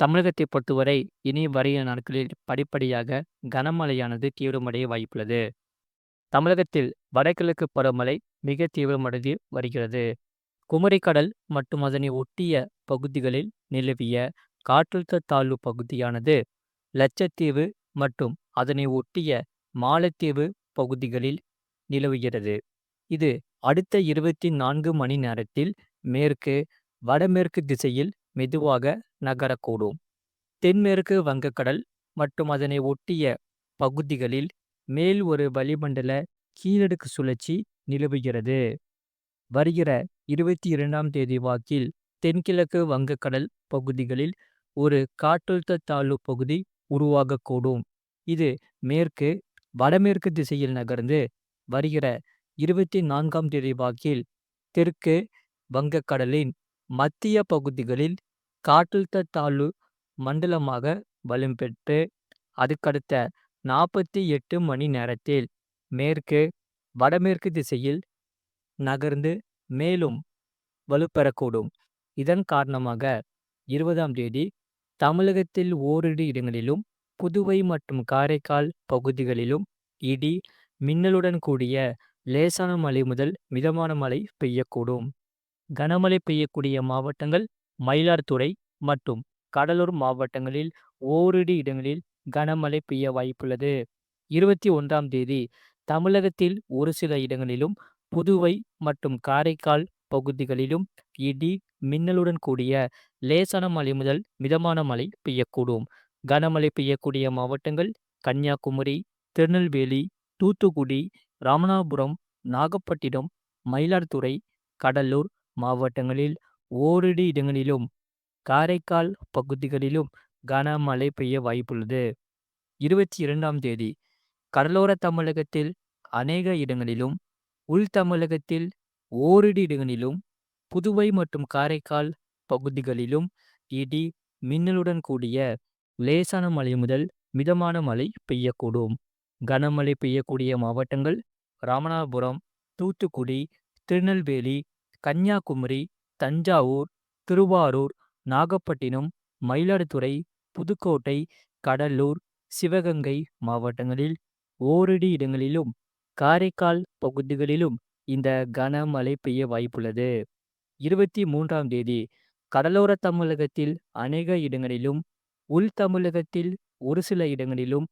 தமிழகத்தை பொறுத்தவரை இனி வரைய நாட்களில் படிப்படியாக கனமழையானது தீவிரமடைய வாய்ப்புள்ளது. தமிழகத்தில் வடகிழக்கு பருவமழை மிக தீவிரமடைந்து வருகிறது. குமரிக்கடல் மற்றும் அதனை ஒட்டிய பகுதிகளில் நிலவிய காற்றழுத்த தாழ்வு பகுதியானது லட்சத்தீவு மற்றும் அதனை ஒட்டிய மாலத்தீவு பகுதிகளில் நிலவுகிறது. இது அடுத்த இருபத்தி நான்கு மணி நேரத்தில் மேற்கு, வடமேற்கு திசையில் மெதுவாக நகரக்கூடும். தென்மேற்கு வங்கக்கடல் மற்றும் அதனை ஒட்டிய பகுதிகளில் மேல் ஒரு வளிமண்டல கீழடுக்கு சுழற்சி நிலவுகிறது. வருகிற இருபத்தி இரண்டாம் தேதி வாக்கில் தென்கிழக்கு வங்கக்கடல் பகுதிகளில் ஒரு காற்றழுத்த தாழ்வு பகுதி உருவாகக்கூடும். இது மேற்கு, வடமேற்கு திசையில் நகர்ந்து வருகிற இருபத்தி நான்காம் தேதி வாக்கில் தெற்கு வங்கக்கடலின் மத்திய பகுதிகளில் காற்றழுத்த தாழ்வு மண்டலமாக வலுப்பெற்று அதுக்கடுத்த நாற்பத்தி எட்டு மணி நேரத்தில் மேற்கு, வடமேற்கு திசையில் நகர்ந்து மேலும் வலுப்பெறக்கூடும். இதன் காரணமாக இருபதாம் தேதி தமிழகத்தில் ஓரிரு இடங்களிலும், புதுவை மற்றும் காரைக்கால் பகுதிகளிலும் இடி, மின்னலுடன் கூடிய லேசான மழை முதல் மிதமான மழை பெய்யக்கூடும். கனமழை பெய்யக்கூடிய மாவட்டங்கள் மயிலாடுதுறை மற்றும் கடலூர் மாவட்டங்களில் ஓரிரு இடங்களில் கனமழை பெய்ய வாய்ப்புள்ளது. இருபத்தி ஒன்றாம் தேதி தமிழகத்தில் ஒரு சில இடங்களிலும், புதுவை மற்றும் காரைக்கால் பகுதிகளிலும் இடி, மின்னலுடன் கூடிய லேசான மழை முதல் மிதமான மழை பெய்யக்கூடும். கனமழை பெய்யக்கூடிய மாவட்டங்கள் கன்னியாகுமரி, திருநெல்வேலி, தூத்துக்குடி, ராமநாதபுரம், நாகப்பட்டினம், மயிலாடுதுறை, கடலூர் மாவட்டங்களில் ஓரிரு இடங்களிலும், காரைக்கால் பகுதிகளிலும் கனமழை பெய்ய வாய்ப்புள்ளது. இருபத்தி இரண்டாம் தேதி கடலோர தமிழகத்தில் அநேக இடங்களிலும், உள் தமிழகத்தில் ஓரிரு இடங்களிலும், புதுவை மற்றும் காரைக்கால் பகுதிகளிலும் இடி, மின்னலுடன் கூடிய லேசான மழை முதல் மிதமான மழை பெய்யக்கூடும். கனமழை பெய்யக்கூடிய மாவட்டங்கள் ராமநாதபுரம், தூத்துக்குடி, திருநெல்வேலி, கன்னியாகுமரி, தஞ்சாவூர், திருவாரூர், நாகப்பட்டினம், மயிலாடுதுறை, புதுக்கோட்டை, கடலூர், சிவகங்கை மாவட்டங்களில் ஓரிரு இடங்களிலும், காரைக்கால் பகுதிகளிலும் இந்த கனமழை பெய்ய வாய்ப்புள்ளது. இருபத்தி மூன்றாம் தேதி கடலோர தமிழகத்தில் அநேக இடங்களிலும், உள் தமிழகத்தில் ஒரு சில இடங்களிலும்,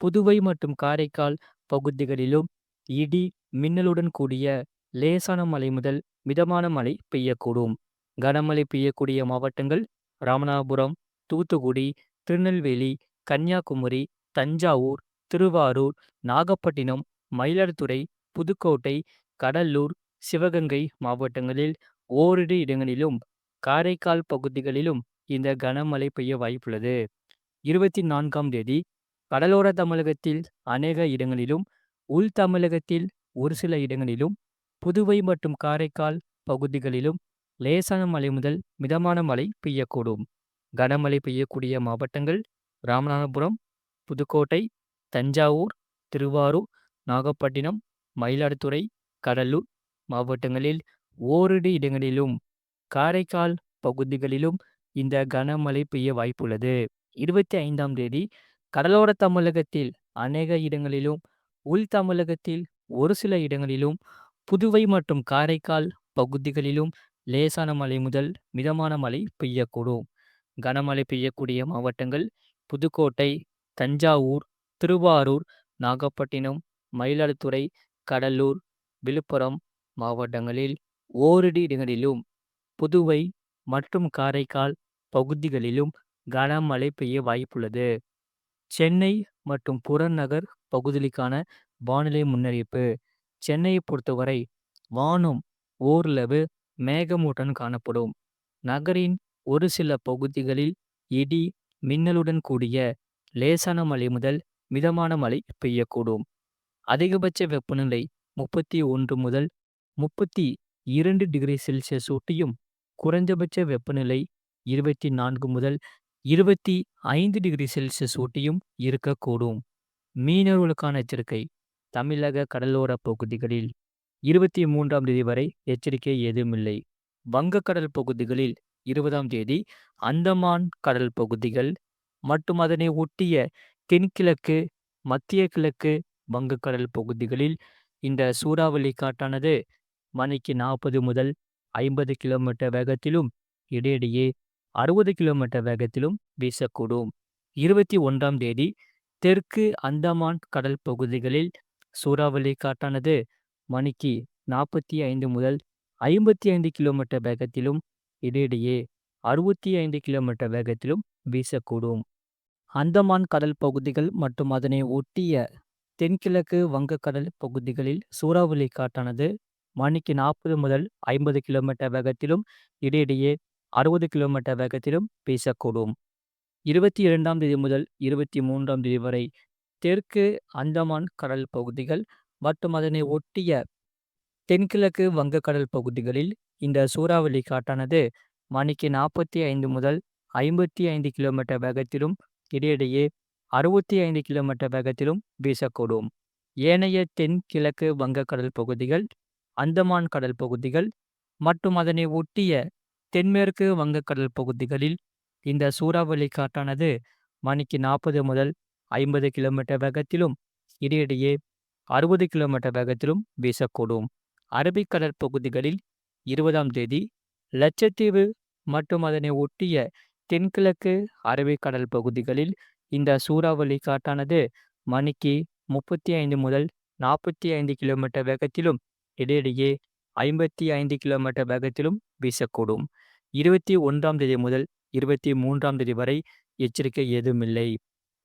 புதுவை மற்றும் காரைக்கால் பகுதிகளிலும் இடி, மின்னலுடன் கூடிய லேசான மழை முதல் மிதமான மழை பெய்யக்கூடும். கனமழை பெய்யக்கூடிய மாவட்டங்கள் ராமநாதபுரம், தூத்துக்குடி, திருநெல்வேலி, கன்னியாகுமரி, தஞ்சாவூர், திருவாரூர், நாகப்பட்டினம், மயிலாடுதுறை, புதுக்கோட்டை, கடலூர், சிவகங்கை மாவட்டங்களில் ஓரிரு இடங்களிலும், காரைக்கால் பகுதிகளிலும் இந்த கனமழை பெய்ய வாய்ப்புள்ளது. இருபத்தி நான்காம் தேதி கடலோர தமிழகத்தில் அநேக இடங்களிலும், உள் தமிழகத்தில் ஒரு சில இடங்களிலும், புதுவை மற்றும் காரைக்கால் பகுதிகளிலும் லேசான மழை முதல் மிதமான மழை பெய்யக்கூடும். கனமழை பெய்யக்கூடிய மாவட்டங்கள் ராமநாதபுரம், புதுக்கோட்டை, தஞ்சாவூர், திருவாரூர், நாகப்பட்டினம், மயிலாடுதுறை, கடலூர் மாவட்டங்களில் ஓரிரு இடங்களிலும், காரைக்கால் பகுதிகளிலும் இந்த கனமழை பெய்ய வாய்ப்புள்ளது. இருபத்தி ஐந்தாம் தேதி கடலோர தமிழகத்தில் அநேக இடங்களிலும், உள் தமிழகத்தில் ஒரு சில இடங்களிலும், புதுவை மற்றும் காரைக்கால் பகுதிகளிலும் லேசான மழை முதல் மிதமான மழை பெய்யக்கூடும். கனமழை பெய்யக்கூடிய மாவட்டங்கள் புதுக்கோட்டை, தஞ்சாவூர், திருவாரூர், நாகப்பட்டினம், மயிலாடுதுறை, கடலூர், விழுப்புரம் மாவட்டங்களில் ஓரிரு இடங்களிலும், புதுவை மற்றும் காரைக்கால் பகுதிகளிலும் கனமழை பெய்ய வாய்ப்புள்ளது. சென்னை மற்றும் புறநகர் பகுதிகளுக்கான வானிலை முன்னறிவிப்பு சென்னையை பொறுத்தவரை வானம் ஓரளவு மேகமூட்டத்துடன் காணப்படும். நகரின் ஒரு சில பகுதிகளில் இடி, மின்னலுடன் கூடிய லேசான மழை முதல் மிதமான மழை பெய்யக்கூடும். அதிகபட்ச வெப்பநிலை முப்பத்தி ஒன்று முதல் முப்பத்தி இரண்டு டிகிரி செல்சியஸ் ஊட்டியும், குறைந்தபட்ச வெப்பநிலை இருபத்தி நான்கு முதல் இருபத்தி ஐந்து டிகிரி செல்சியஸ் ஊட்டியும் இருக்கக்கூடும். மீனவர்களுக்கான எச்சரிக்கை தமிழக கடலோர பகுதிகளில் இருபத்தி மூன்றாம் தேதி வரை எச்சரிக்கை ஏதுமில்லை. வங்கக்கடல் பகுதிகளில் இருபதாம் தேதி அந்தமான் கடல் பகுதிகள் மற்றும் அதனை ஒட்டிய தென்கிழக்கு மத்திய கிழக்கு வங்கக்கடல் பகுதிகளில் இந்த சூறாவளி காட்டானது மணிக்கு நாற்பது முதல் ஐம்பது கிலோமீட்டர் வேகத்திலும் இடையிடையே அறுபது கிலோமீட்டர் வேகத்திலும் வீசக்கூடும் இருபத்தி ஒன்றாம் தேதி தெற்கு அந்தமான் கடல் பகுதிகளில் சூறாவளி காற்றானது மணிக்கு நாற்பத்தி ஐந்து முதல் ஐம்பத்தி ஐந்து கிலோமீட்டர் வேகத்திலும் இடையிடையே அறுபத்தி ஐந்து கிலோமீட்டர் வேகத்திலும் வீசக்கூடும். அந்தமான் கடல் பகுதிகள் மற்றும் அதனை ஒட்டிய தென்கிழக்கு வங்கக்கடல் பகுதிகளில் சூறாவளி காற்றானது மணிக்கு நாற்பது முதல் ஐம்பது கிலோமீட்டர் வேகத்திலும் இடையிடையே அறுபது கிலோமீட்டர் வேகத்திலும் வீசக்கூடும். இருபத்தி இரண்டாம் தேதி முதல் இருபத்தி மூன்றாம் தேதி வரை தெற்கு அந்தமான் கடல் பகுதிகள் மற்றும் அதனை ஒட்டிய தென்கிழக்கு வங்கக்கடல் பகுதிகளில் இந்த சூறாவளி காற்றானது மணிக்கு நாற்பத்தி ஐந்து முதல் ஐம்பத்தி ஐந்து கிலோமீட்டர் வேகத்திலும் இடையிடையே அறுபத்தி ஐந்து கிலோமீட்டர் வேகத்திலும் வீசக்கூடும். ஏனைய தென்கிழக்கு வங்கக்கடல் பகுதிகள் அந்தமான் கடல் பகுதிகள் மற்றும் அதனை ஒட்டிய தென்மேற்கு வங்கக்கடல் பகுதிகளில் இந்த சூறாவளி காற்றானது மணிக்கு நாற்பது முதல் ஐம்பது கிலோமீட்டர் வேகத்திலும் இடையிடையே அறுபது கிலோமீட்டர் வேகத்திலும் வீசக்கூடும். அரபிக்கடல் பகுதிகளில் இருபதாம் தேதி லட்சத்தீவு மற்றும் அதனை ஒட்டிய தென்கிழக்கு அரபிக்கடல் பகுதிகளில் இந்த சூறாவளி காட்டானது மணிக்கு முப்பத்தி ஐந்து முதல் நாற்பத்தி ஐந்து கிலோமீட்டர் வேகத்திலும் இடையிடையே ஐம்பத்தி ஐந்து கிலோமீட்டர் வேகத்திலும் வீசக்கூடும். இருபத்தி ஒன்றாம் தேதி முதல் இருபத்தி மூன்றாம் தேதி வரை எச்சரிக்கை ஏதுமில்லை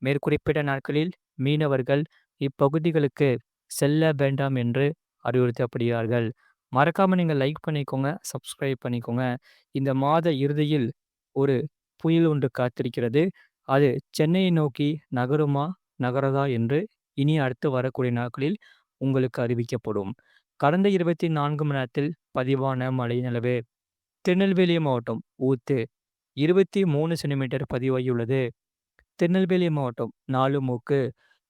மேற்குறிப்பிட்ட நாட்களில் மீனவர்கள் இப்பகுதிகளுக்கு செல்ல வேண்டாம் என்று அறிவுறுத்தப்படுகிறார்கள். மறக்காமல் நீங்கள் லைக் பண்ணிக்கோங்க சப்ஸ்கிரைப் பண்ணிக்கோங்க. இந்த மாத இறுதியில் ஒரு புயல் ஒன்று காத்திருக்கிறது. அது சென்னையை நோக்கி நகருமா நகரதா என்று இனி அடுத்து வரக்கூடிய நாட்களில் உங்களுக்கு அறிவிக்கப்படும். கடந்த இருபத்தி நான்கு மணி நேரத்தில் பதிவான மழை நிலவு திருநெல்வேலி மாவட்டம் ஊத்து இருபத்தி மூணு சென்டிமீட்டர் பதிவாகியுள்ளது. திருநெல்வேலி மாவட்டம் நாலு மூக்கு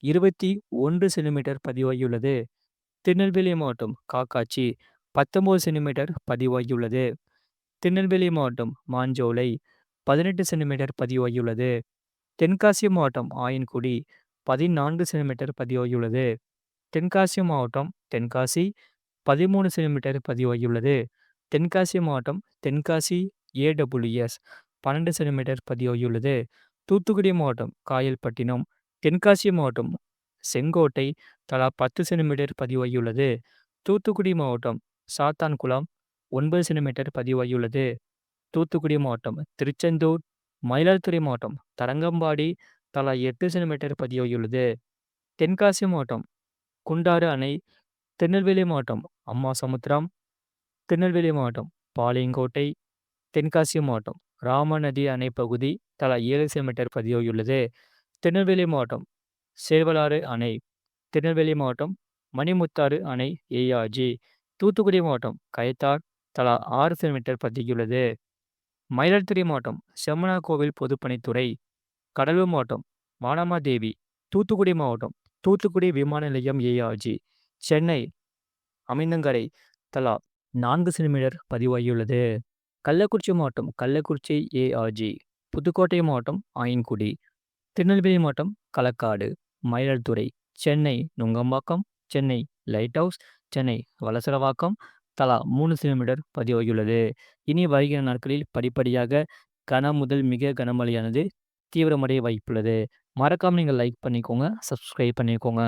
இருபத்தி ஒன்று சென்டிமீட்டர் பதிவாகியுள்ளது. திருநெல்வேலி மாவட்டம் காக்காட்சி பத்தொம்போது சென்டிமீட்டர் பதிவாகியுள்ளது. திருநெல்வேலி மாவட்டம் மாஞ்சோலை பதினெட்டு சென்டிமீட்டர் பதிவாகியுள்ளது. தென்காசி மாவட்டம் ஆயன்குடி பதினான்கு சென்டிமீட்டர் பதிவாகியுள்ளது. தென்காசி மாவட்டம் தென்காசி பதிமூணு சென்டிமீட்டர் பதிவாகியுள்ளது. தென்காசி மாவட்டம் தென்காசி ஏடபிள்யூஎஸ் பன்னெண்டு சென்டிமீட்டர் பதிவாகியுள்ளது. தூத்துக்குடி மாவட்டம் காயல்பட்டினம் தென்காசி மாவட்டம் செங்கோட்டை தலா பத்து சென்டிமீட்டர் பதிவாகியுள்ளது. தூத்துக்குடி மாவட்டம் சாத்தான்குளம் ஒன்பது சென்டிமீட்டர் பதிவாகியுள்ளது. தூத்துக்குடி மாவட்டம் திருச்செந்தூர் மயிலாடுதுறை மாவட்டம் தரங்கம்பாடி தலா எட்டு சென்டிமீட்டர் பதிவாகியுள்ளது. தென்காசி மாவட்டம் குண்டாறு அணை திருநெல்வேலி மாவட்டம் அம்மாசமுத்திரம் திருநெல்வேலி மாவட்டம் பாளையங்கோட்டை தென்காசி மாவட்டம் ராமநதி அணை பகுதி தலா ஏழு சென்டிமீட்டர் பதிவாகியுள்ளது. திருநெல்வேலி மாவட்டம் சேர்வலாறு அணை திருநெல்வேலி மாவட்டம் மணிமுத்தாறு அணை ஏஆர்ஜி தூத்துக்குடி மாவட்டம் கயத்தார் தலா ஆறு சென்டிமீட்டர் பதியுள்ளது மயிலாடுதுறை மாவட்டம் செம்மனா கோவில் பொதுப்பணித்துறை கடலூர் மாவட்டம் வானமாதேவி தூத்துக்குடி மாவட்டம் தூத்துக்குடி விமான நிலையம் ஏஆர்ஜி சென்னை அமைந்தங்கரை தலா நான்கு சென்டிமீட்டர் பதிவாகியுள்ளது. கள்ளக்குறிச்சி மாவட்டம் கள்ளக்குறிச்சி ஏஆர்ஜி புதுக்கோட்டை மாவட்டம் ஆயன்குடி திருநெல்வேலி மாவட்டம் களக்காடு மயிலாடுதுறை சென்னை நுங்கம்பாக்கம் சென்னை லைட் ஹவுஸ் சென்னை வலசரவாக்கம் தலா மூணு சென்டிமீட்டர் பதிவாகியுள்ளது. இனி வருகிற நாட்களில் படிப்படியாக கன முதல் மிக கனமழையானது தீவிரமடைய வாய்ப்புள்ளது. மறக்காமல் நீங்கள் லைக் பண்ணிக்கோங்க சப்ஸ்கிரைப் பண்ணிக்கோங்க.